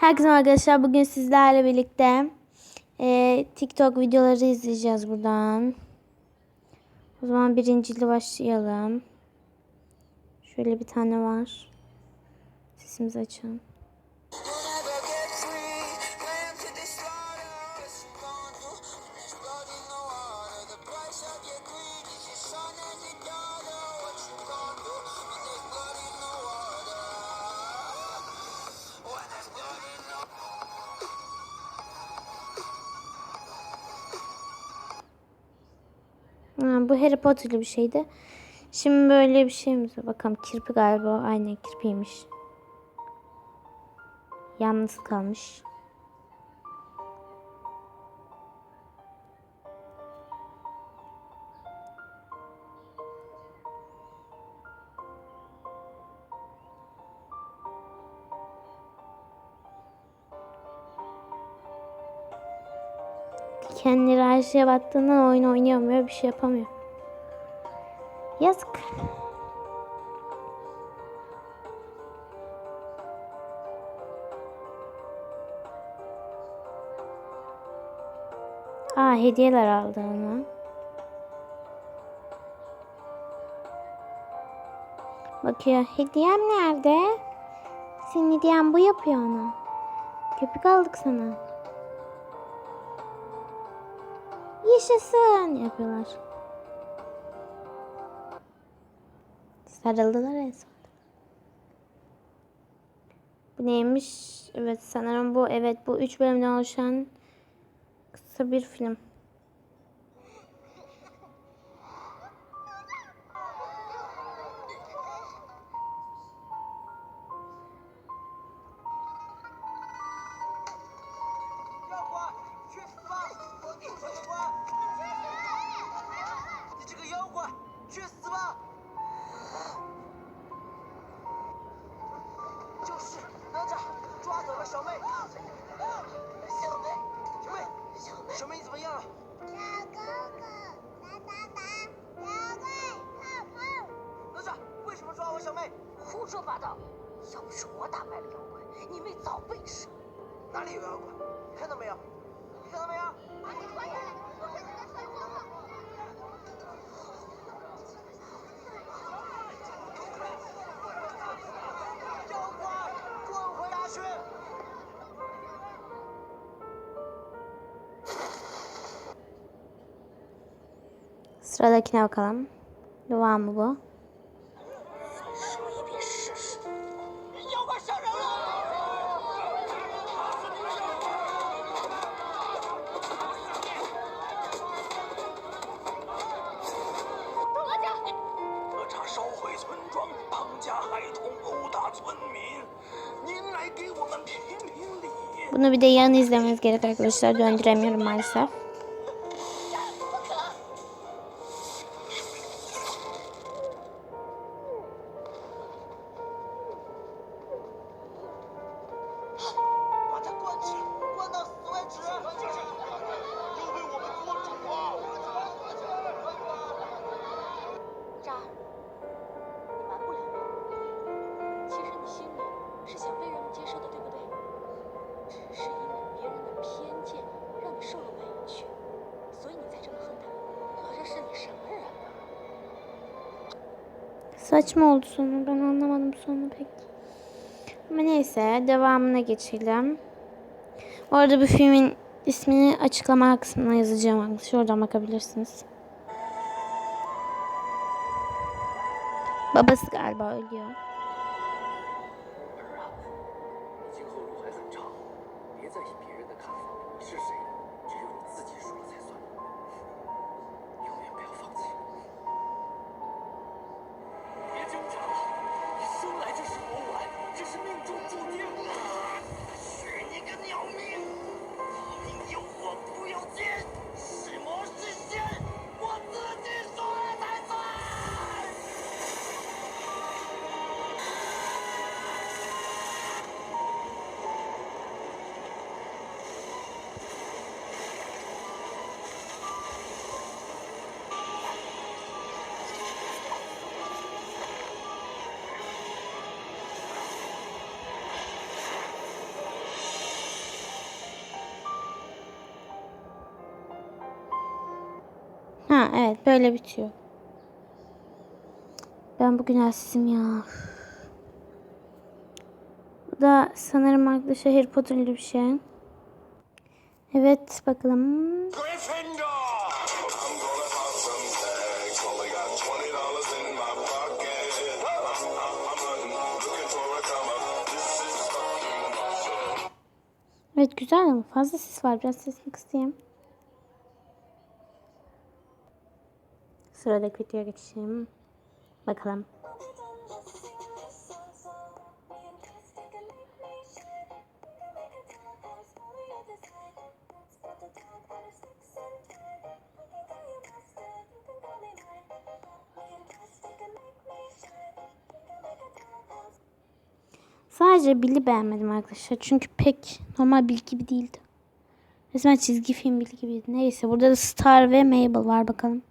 Herkese arkadaşlar bugün sizlerle birlikte e, TikTok videoları izleyeceğiz buradan. O zaman birinciyle başlayalım. Şöyle bir tane var. Sesimizi açalım. Ha, bu Harry Potter'lı bir şeydi. Şimdi böyle bir şeyimiz var. Bakalım kirpi galiba. Aynen kirpiymiş. Yalnız kalmış. Kendileri her şeye baktığından oyun oynayamıyor. Bir şey yapamıyor. Yazık. Aa hediyeler aldı ona. Bakıyor. Hediyem nerede? Senin hediyen bu yapıyor ona. Köpük aldık sana. Yaşasın yapıyorlar. Sarıldılar en son. Bu neymiş? Evet sanırım bu. Evet bu üç bölümden oluşan kısa bir film. 胡说八道！要不是我打败了妖怪，你妹早被杀。哪里有妖怪？你看到没有？你看到没有？把你传下来，我是你的传人。妖怪，滚回来去！Sıradakine bakalım. Bu? İzlememiz gerek arkadaşlar. Döndüremiyorum maalesef. Saçma oldu sonu. Ben anlamadım sonu pek. Ama neyse devamına geçelim. Orada bu filmin ismini açıklama kısmına yazacağım. Oradan bakabilirsiniz. Babası galiba ölüyor. Evet böyle bitiyor. Ben bugün halsizim ya. Bu da sanırım arkadaşlar Harry Potter'lı bir şey. Evet bakalım. Evet güzel ama fazla ses var. Biraz sesini kısayım. Sıradaki videoya geçeyim. Bakalım. Sadece Bill'i beğenmedim arkadaşlar. Çünkü pek normal Bill gibi değildi. Resmen çizgi film Bill gibiydi. Neyse burada da Star ve Mabel var bakalım.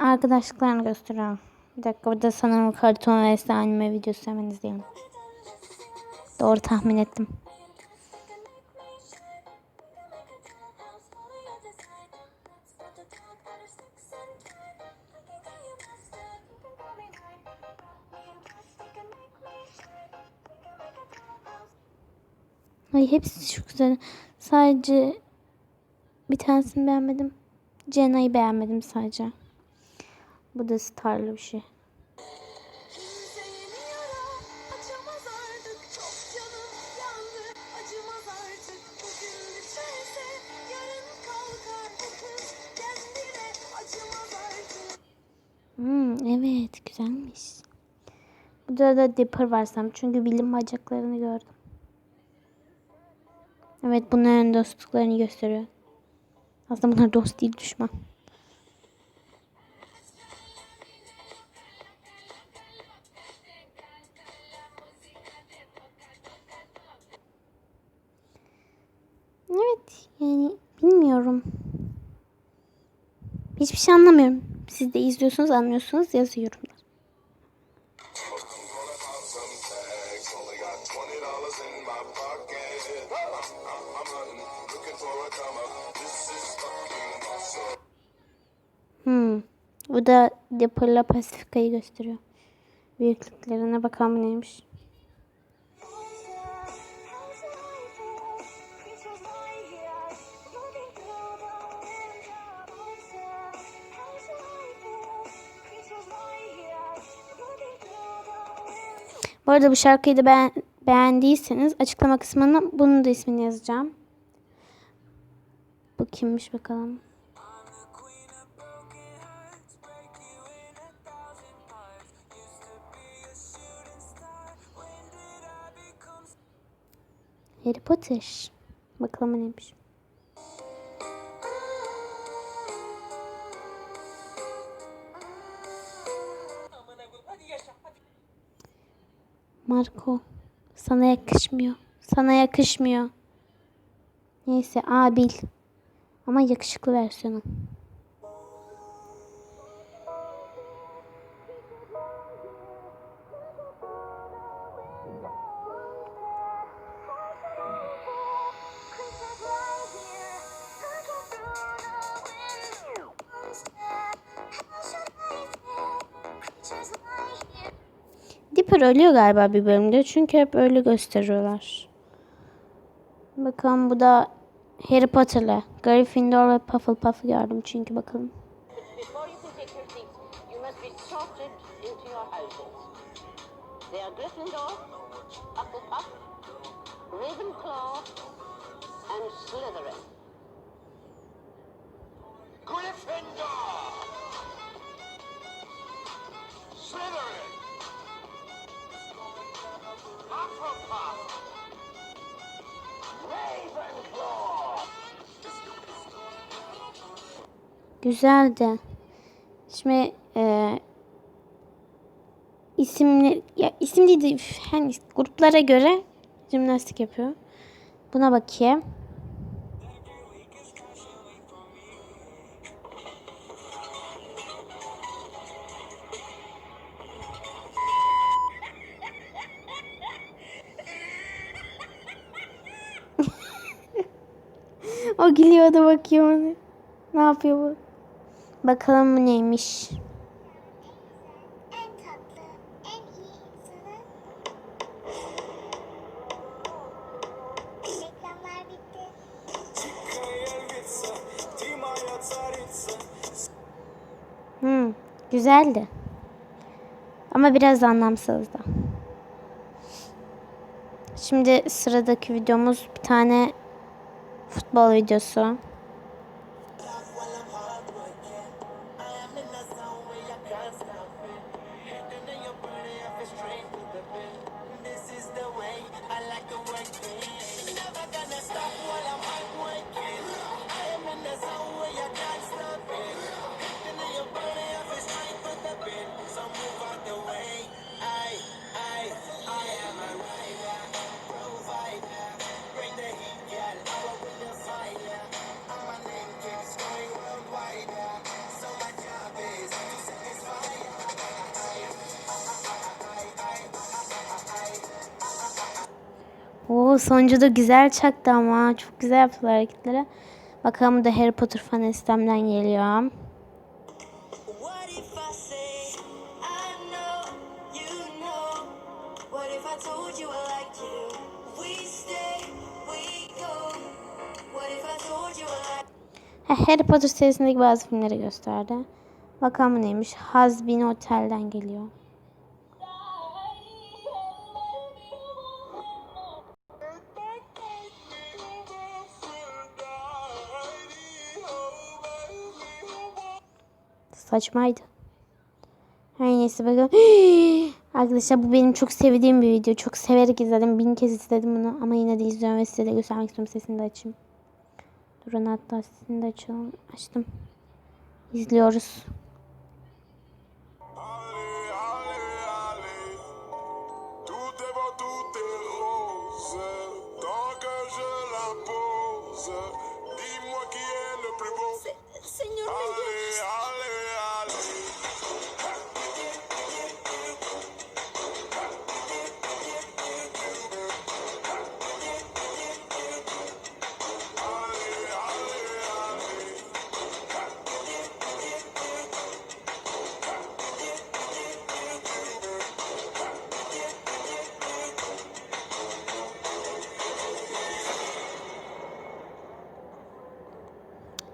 Arkadaşlıklarını gösteriyorum. Bir dakika burada sanırım karton vs anime videosu hemen izleyelim. Doğru tahmin ettim. Ay hepsi çok güzel. Sadece bir tanesini beğenmedim. Cenna'yı beğenmedim sadece. Bu da starlı bir şey. Hmm, evet güzelmiş. Burada da Dipper var sanırım. Çünkü bilim bacaklarını gördüm. Evet bunların dostluklarını gösteriyor. Aslında bunlar dost değil düşman. Hiçbir şey anlamıyorum. Siz de izliyorsunuz anlıyorsunuz fucking awesome. Hmm. Bu da Dipper'la Pasifika'yı gösteriyor. Büyüklüklerine bakalım neymiş. Bu arada bu şarkıyı da beğen beğendiyseniz açıklama kısmına bunun da ismini yazacağım. Bu kimmiş bakalım. Harry Potter. Bakalım neymiş. Marco. Sana yakışmıyor. Sana yakışmıyor. Neyse abil. Ama yakışıklı versiyonu. Dipper ölüyor galiba bir bölümde. Çünkü hep öyle gösteriyorlar. Bakalım bu da Harry Potter'la. Gryffindor ve Hufflepuff'u gördüm çünkü bakalım. Before you can güzeldi. Şimdi e, isimli ya isim değil de hani gruplara göre jimnastik yapıyor. Buna bakayım. o gülüyordu bakıyor ona. Ne yapıyor bu? Bakalım bu neymiş. Hmm, güzeldi. Ama biraz anlamsızdı. Şimdi sıradaki videomuz bir tane futbol videosu. Oo sonuncu da güzel çaktı ama çok güzel yaptılar hareketleri. Bakalım da Harry Potter fan istemden geliyor. Harry Potter serisindeki bazı filmleri gösterdi. Bakalım neymiş? Hazbin Otel'den geliyor. Saçmaydı. Her neyse bakalım. Arkadaşlar bu benim çok sevdiğim bir video. Çok severek izledim. Bin kez izledim bunu. Ama yine de izliyorum ve size de göstermek istiyorum. Sesini de açayım. Durun hatta sesini de açalım. Açtım. İzliyoruz.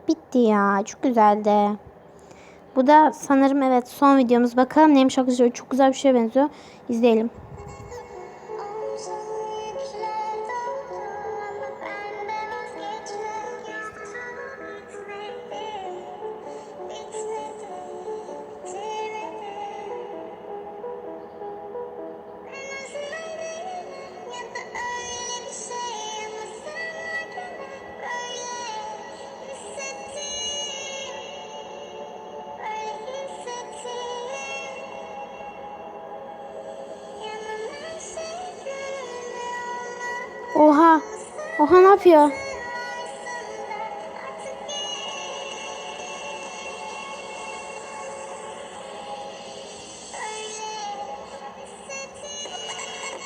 Bitti ya. Çok güzeldi. Bu da sanırım evet son videomuz. Bakalım neymiş arkadaşlar. Çok güzel bir şeye benziyor. İzleyelim. Oha ne yapıyor?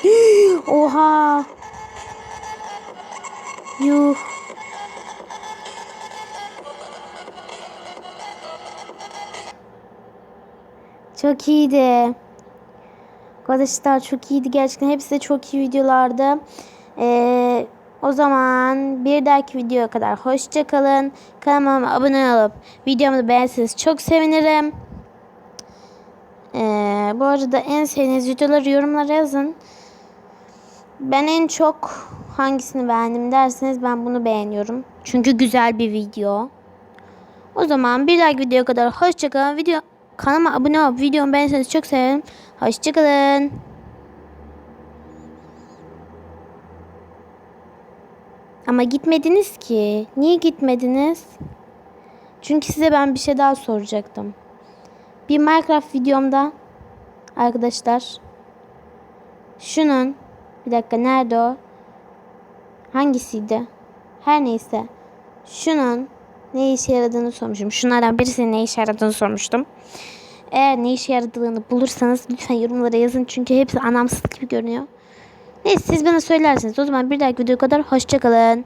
Oha. Yuh. Çok iyiydi. Arkadaşlar çok iyiydi gerçekten. Hepsi de çok iyi videolardı. Ee, o zaman bir dahaki videoya kadar hoşça kalın. Kanalıma abone olup videomu beğenseniz çok sevinirim. Ee, bu arada en sevdiğiniz videoları yorumlara yazın. Ben en çok hangisini beğendim derseniz ben bunu beğeniyorum. Çünkü güzel bir video. O zaman bir dahaki videoya kadar hoşçakalın. Video kanalıma abone olup videomu beğenseniz çok sevinirim. Hoşçakalın. Ama gitmediniz ki. Niye gitmediniz? Çünkü size ben bir şey daha soracaktım. Bir Minecraft videomda arkadaşlar şunun bir dakika nerede o? Hangisiydi? Her neyse. Şunun ne işe yaradığını sormuşum. Şunlardan birisinin ne işe yaradığını sormuştum. Eğer ne işe yaradığını bulursanız lütfen yorumlara yazın. Çünkü hepsi anlamsız gibi görünüyor. Neyse siz bana söylersiniz. O zaman bir dahaki videoya kadar hoşçakalın.